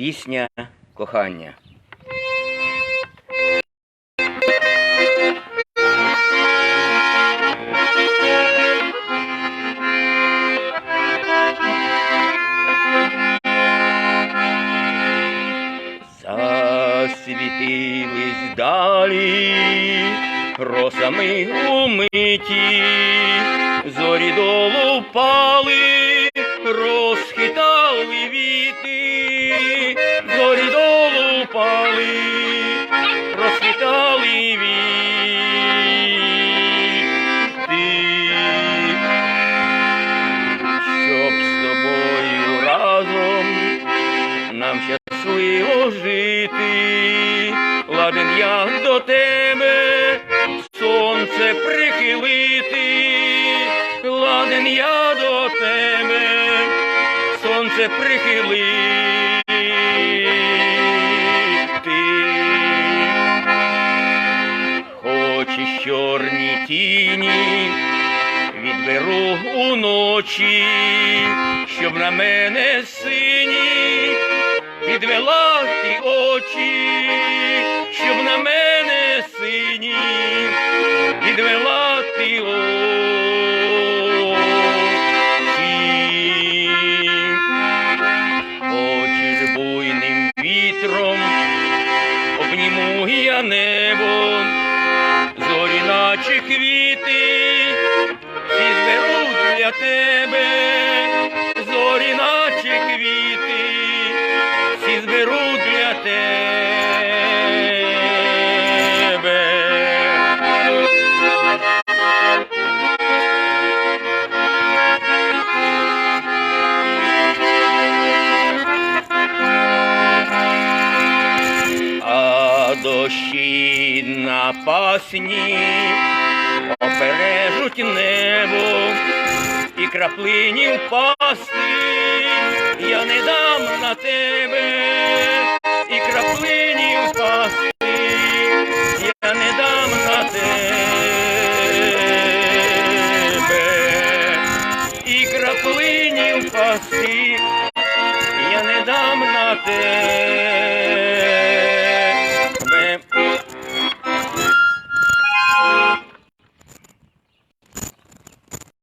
Пісня кохання. Засвітились далі, росами умиті, зорі долу зорі долу впали, розхитали віти. Щоб з тобою разом нам щасливо жити, ладен я до тебе, сонце прихилити, ладен я до тебе, сонце прихилити. Тіні, відберу уночі, щоб на мене сині підвела ті очі, щоб на мене сині підвела ти очі. Хочеш буйним вітром, обніму я небо, наче квіти, всі зберуть для тебе, зорі наче квіти, всі зберуть для тебе. Дощі на пасні опережуть небо і краплині впасти, я не дам на тебе, і краплині впасти, я не дам на тебе, і краплині впасти, я не дам на тебе.